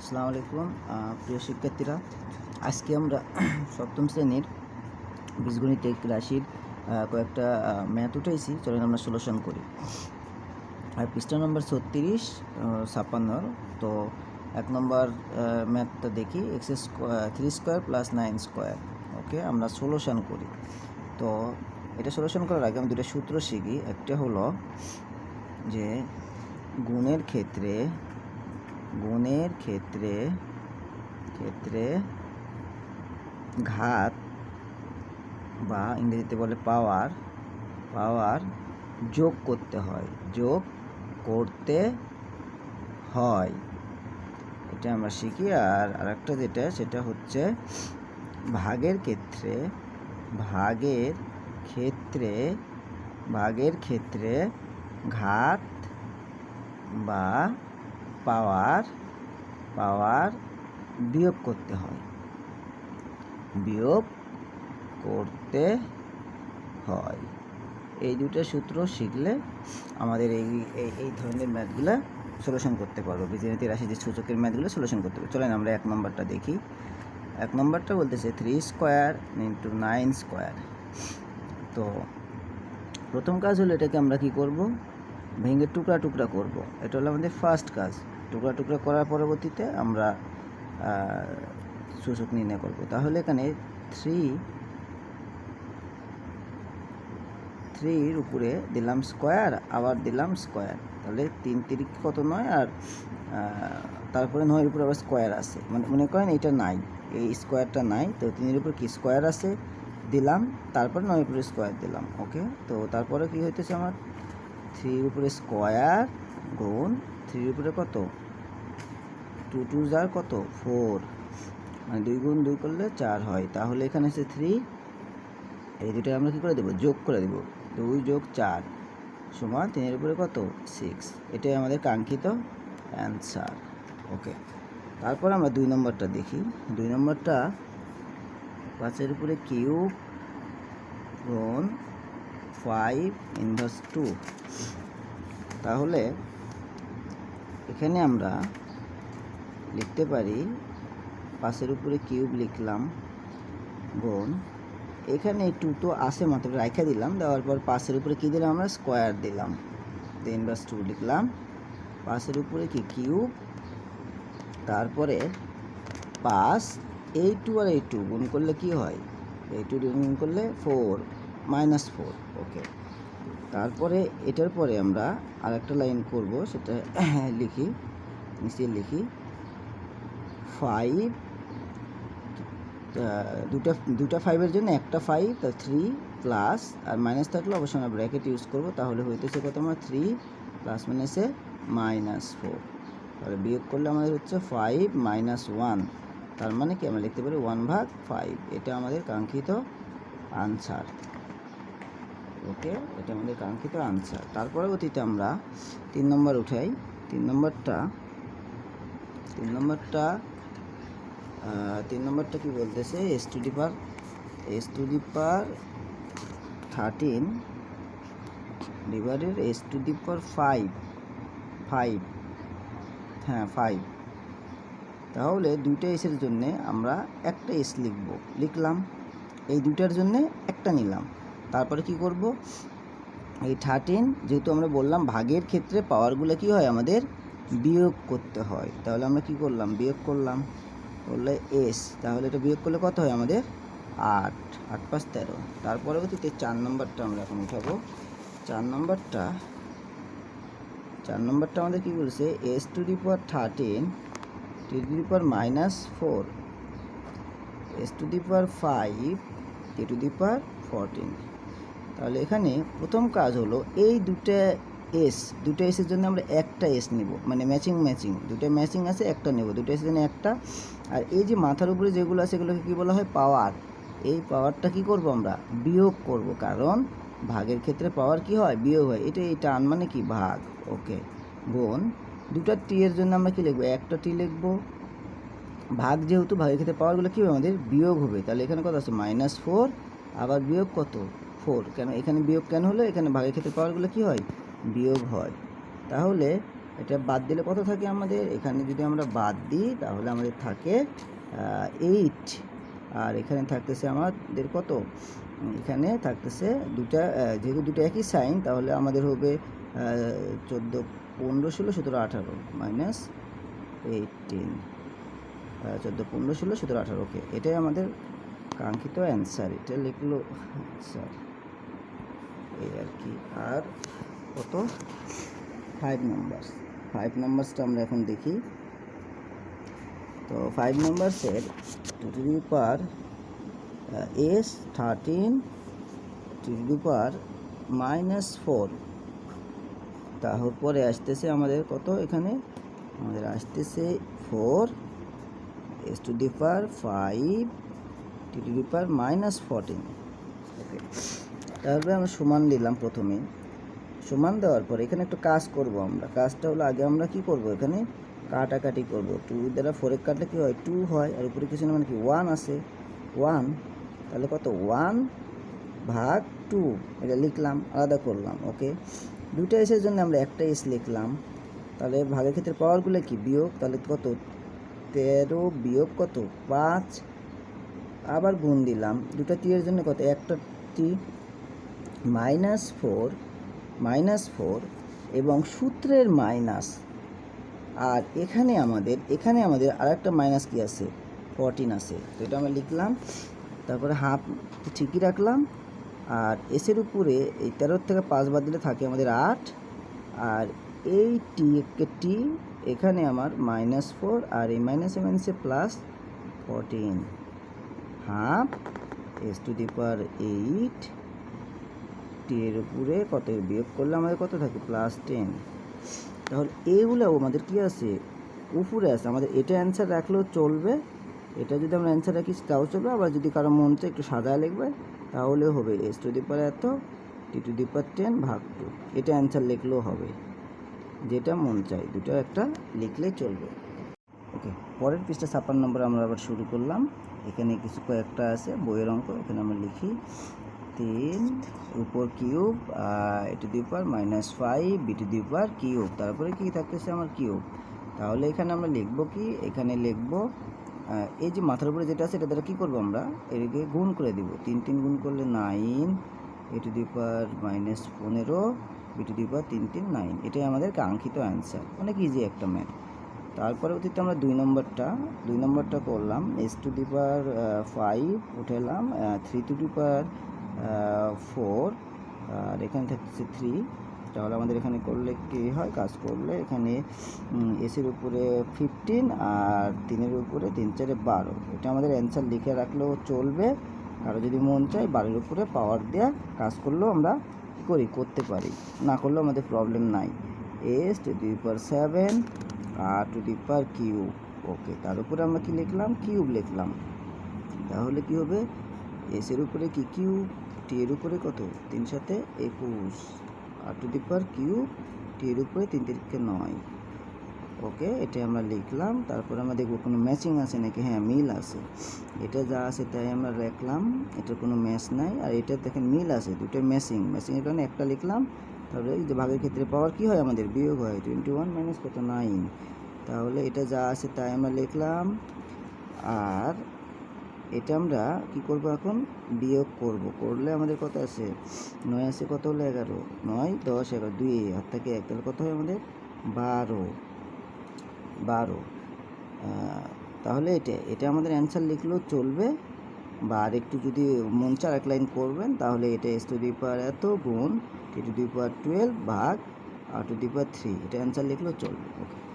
আসসালামু আলাইকুম প্রিয় শিক্ষার্থীরা, আজকে আমরা সপ্তম শ্রেণির বীজগণিত রাশির কয়েকটা ম্যাথ উঠেছি চলেন আমরা সলিউশন করি। আর পৃষ্ঠা নম্বর ছত্রিশ ছাপ্পান্ন তো এক নম্বর ম্যাথটা দেখি। X three square plus nine square okay, আমরা সলিউশন করি। তো এটা সলিউশন করার আগে আমি দুটো সূত্র শিখি। একটা হলো যে গুণের ক্ষেত্রে গুণের ক্ষেত্রে ক্ষেত্রে ঘাত বা ইংরেজিতে বলে পাওয়ার পাওয়ার যোগ করতে হয়, যোগ করতে হয়। এটা আমরা শিখি আর আরেকটা যেটা, সেটা হচ্ছে ভাগের ক্ষেত্রে ভাগের ক্ষেত্রে ভাগের ক্ষেত্রে ঘাত বা পাওয়ার পাওয়ার বিয়োগ করতে হয়। বিয়োগ করতে হয়। এই দুটো সূত্র শিখলে আমাদের এই এই ধরনের ম্যাথগুলো সলিউশন করতে পারব। বীজগণিত রাশি যে সূচকের ম্যাথগুলো সলিউশন করতে পারব। চলেন আমরা এক নম্বরটা দেখি। এক নম্বরটা বলতেছে three square into nine square তো প্রথম কাজ হলো এটাকে আমরা কি করব? ভেঙে টুকরা টুকরা করব। এটা হলো আমাদের ফার্স্ট কাজ। টুকরা টুকরা করার পরবর্তীতে আমরা সূচক নির্ণয় করব। তাহলে এখানে থ্রি থ্রির উপরে দিলাম স্কোয়ার আবার দিলাম স্কোয়ার তাহলে তিন তিরিক কত নয়? আর তারপরে নয়ের উপরে আবার স্কোয়ার আছে। মানে মনে করেন এটা নাই। এই স্কোয়ারটা নাই। তো তিনের উপর কি স্কোয়ার আছে? দিলাম। তারপরে নয়ের উপরে স্কোয়ার দিলাম। ওকে তো তারপরে কি হইতেছে আমার? থ্রির উপরে স্কোয়ার গুণ থ্রির উপরে কত? টু টু যার কত? ফোর। মানে দুই গুণ দুই করলে চার হয়। তাহলে এখানে আছে থ্রি, এই দুটো আমরা কী করে দেবো? যোগ করে দেবো। দুই যোগ চার সমান তিনের উপরে কত? সিক্স। এটাই আমাদের কাঙ্ক্ষিত অ্যান্সার। ওকে। তারপর আমরা দুই নম্বরটা দেখি। দুই নম্বরটা পাঁচের উপরে কিউব গুণ ফাইভ ইনভার্স টু তাহলে এখানে আমরা লিখতে পারি, পাশের উপরে কিউব লিখলাম, গুণ। এখানে টু তো আসে মাত্র, রাইখা দিলাম, দেওয়ার পর পাশের উপরে কী দিলাম আমরা? স্কোয়ার দিলাম। দেন বাস টু লিখলাম। পাশের উপরে কি? কিউব। তারপরে পাস এই টু আর এই টু গুণ করলে কি হয়? এই টু গুণ করলে ফোর মাইনাস ফোর ওকে। তারপরে এটার পরে আমরা আর একটা লাইন করব, সেটা লিখি নিচে লিখি। ফাইভ দুটা দুটা ফাইভের জন্য একটা ফাইভ তা থ্রি প্লাস আর মাইনাস থাকলে অবশ্যই আমরা ব্র্যাকেট ইউজ করব, তাহলে হইতেছে কত আমার থ্রি প্লাস মাইনাসে মাইনাস ফোর তাহলে বিয়োগ করলে আমাদের হচ্ছে ফাইভ মাইনাস ওয়ান তার মানে কি? আমরা লিখতে পারি ওয়ান ভাগ ফাইভ এটা আমাদের কাঙ্ক্ষিত আনসার ওকে, এটা আমাদের কাঙ্ক্ষিত আনসার তার পরবর্তীতে আমরা তিন নম্বর উঠাই। তিন নম্বরটা তিন নম্বরটা তিন নম্বরটা কি বলতেছে? S to the power s to the power thirteen divided s to the power five five হ্যাঁ ফাইভ তাহলে দুইটা এসের জন্যে আমরা একটা এস লিখব। লিখলাম। এই দুইটার জন্যে একটা নিলাম। তারপরে কি করব? এই থার্টিন যেহেতু আমরা বললাম ভাগের ক্ষেত্রে পাওয়ারগুলো কি হয়? আমাদের বিয়োগ করতে হয়। তাহলে আমরা কি করলাম? বিয়োগ করলাম। করলে এস তাহলে এটা বিয়োগ করলে কত হয়? আমাদের আট। আট পাঁচ তেরো। তার পরবর্তীতে চার নম্বরটা আমরা এখন উঠাবো। চার নম্বরটা চার নম্বরটা আমাদের কি বলছে? S to the power thirteen to the power minus four s to the power five t to the power fourteen তাহলে এখানে প্রথম কাজ হলো এই দুটো এস দুটো এসের জন্য আমরা একটা এস নেব মানে ম্যাচিং ম্যাচিং দুটো ম্যাচিং আছে, একটা নেব। দুটো এসের জন্য একটা। আর এই যে মাথার উপরে যেগুলো আছে, এগুলোকে কী বলা হয়? পাওয়ার এই পাওয়ারটা কি করব আমরা? বিয়োগ করব। কারণ ভাগের ক্ষেত্রে পাওয়ার কি হয়? বিয়োগ হয়। এটা এই টান মানে কি? ভাগ। ওকে। গুণ দুটা টি এর জন্য আমরা কি লিখব? একটা টি লিখব। ভাগ যেহেতু, ভাগের ক্ষেত্রে পাওয়ারগুলো কী হবে? আমাদের বিয়োগ হবে। তাহলে এখানে কত আছে? মাইনাস ফোর আবার বিয়োগ কত? ফোর কেন? এখানে বিয়োগ কেন হলো? এখানে ভাগের ক্ষেত্রে পাওয়ারগুলো কী হয়? বিয়োগ হয়। তাহলে এটা বাদ দিলে কত থাকে আমাদের? এখানে যদি আমরা বাদ দিই, তাহলে আমাদের থাকে এইট আর এখানে থাকতেছে আমাদের কত? এখানে থাকতেছে দুটা যেহেতু দুটো একই সাইন তাহলে আমাদের হবে চোদ্দ, পনেরো, ষোলো, সতেরো, আঠারো মাইনাস এইটিন চোদ্দ, পনেরো, ষোলো, সতেরো, আঠারো। ওকে এটাই আমাদের কাঙ্ক্ষিত অ্যান্সার এটা লিখলো স্যার এই আর কি। আর কত? ফাইভ নাম্বার ফাইভ নাম্বারসটা আমরা এখন দেখি। তো five নাম্বারসের two to the power s thirteen two to power minus four তারপরে আসতেছে আমাদের কত এখানে? আমাদের আসতেছে four s to the power five two to power minus fourteen okay তারপরে আমরা সমান দিলাম প্রথমে। সমান দেওয়ার পর এখানে একটা কাজ করব আমরা। কাজটা হলো আগে আমরা কি করব? এখানে কাটাকাটি করব। টু দ্বারা ফোরের কাটলে কী হয়? টু হয়। আর উপরে কিছু মানে কি? ওয়ান আছে। ওয়ান তাহলে কত? ওয়ান ভাগ টু এটা লিখলাম, আলাদা করলাম ওকে দুইটা এসের জন্য আমরা একটা এস লিখলাম। তাহলে ভাগের ক্ষেত্রে পাওয়ারগুলো কি? বিয়োগ, তাহলে কত? তেরো বিয়োগ কত? পাঁচ। আবার গুণ দিলাম। দুটো টি এর জন্য কত? একটা t minus four minus four এবং সূত্রের মাইনাস। আর এখানে আমাদের এখানে আমাদের আরেকটা মাইনাস কি আছে? ফরটিন আছে। তো এটা আমরা লিখলাম, তারপরে হাফ ঠিকই রাখলাম। আর এসের উপরে এই তেরোর থেকে পাঁচ বাদ দিলে থাকে আমাদের আট। আর এই টি টি এখানে আমার মাইনাস ফোর আর এই মাইনাসে মাইনাসে plus fourteen half s to the power eight এর উপরে কত বিয়োগ করলে আমাদের কত থাকে? প্লাস টেন তাহলে এইগুলো আমাদের কি আছে? উপরে আছে। আমাদের এটা অ্যান্সার রাখলেও চলবে। এটা যদি আমরা অ্যান্সার রাখি, তাও চলবে। আবার যদি কারও মন চায় একটু সাজায় লিখবে, তাহলে হবে এস টু দি পাওয়ার এত t to the power ten ভাগ টু এটা অ্যান্সার লিখলেও হবে। যেটা মন চাই দুটো একটা লিখলেই চলবে। ওকে পরের পৃষ্ঠা ছাপ্পান্ন নম্বর আমরা আবার শুরু করলাম। এখানে কিছু কয়েকটা আছে, বইয়ের অঙ্ক। এখানে আমরা লিখি তিন, উপর cube a to the power minus five, b to the power cube. তারপরে কি থাকতেছে আমার কিউব? তাহলে এখানে আমরা লিখব কি? এখানে লিখব এই যে মাথার উপরে যেটা আছে, এটা দ্বারা কী করব আমরা? এটাকে গুণ করে দিব। তিন তিন গুণ করলে nine, a to the power minus পনেরো, বি টু দি পাওয়ার তিন তিন, নাইন। এটাই আমাদের কাঙ্ক্ষিত অ্যান্সার। অনেক ইজি একটা ম্যাথ তারপরে অতীতে আমরা দুই নম্বরটা দুই নম্বরটা করলাম। S to the power five উঠেলাম three to the power four আর এখানে থাকছে থ্রি তাহলে আমাদের এখানে করলে কী হয়? কাজ করলে এখানে এসির উপরে ফিফটিন আর তিনের উপরে তিন চারে বারো। এটা আমাদের অ্যান্সার লিখে রাখলেও চলবে। কারও যদি মন চায় বাড়ির উপরে পাওয়ার দেওয়া কাজ করলেও আমরা করি, করতে পারি। না করলেও আমাদের প্রবলেম নাই। S to the power seven R to the power cube okay তার উপরে আমরা কি লিখলাম? কিউব লিখলাম। তাহলে কি হবে? এসের উপরে কি কিউব টি এর উপরে কত? তিন সাথে একুশ। আর টু দি পাওয়ার কিউব টি এর উপরে তিন তিরিখে নয়। ওকে এটা আমরা লিখলাম। তারপর আমরা দেখব কোনো ম্যাচিং আছে নাকি? হ্যাঁ মিল আছে। এটা যা আছে তাই আমরা রাখলাম। এটার কোনো ম্যাচ নাই। আর এটা দেখেন, মিল আছে। দুটো ম্যাচিং। ম্যাচিংয়ের কারণে একটা লিখলাম। এই যে ভাগের ক্ষেত্রে পাওয়ার কী হয় আমাদের? বিয়োগ হয়। টোয়েন্টি ওয়ান মাইনাস কত? নাইন তাহলে এটা যা আছে তাই আমরা লিখলাম। আর এটা আমরা কি করব এখন? বিয়োগ করব। করলে আমাদের কত আছে নয় আছে কত হলো? এগারো। নয়, দশ, এগারো। দুই হাত থেকে এক। তাহলে কত হয় আমাদের? বারো। বারো। তাহলে এটা এটা আমাদের অ্যান্সার লিখলেও চলবে। বা আর একটু যদি মন চার এক লাইন করবেন, তাহলে এটা এস টু দি পাওয়ার এত গুণ টু দি পাওয়ার টুয়েলভ ভাগ আর টু দি পাওয়ার থ্রি এটা অ্যান্সার লিখলেও চলবে। ওকে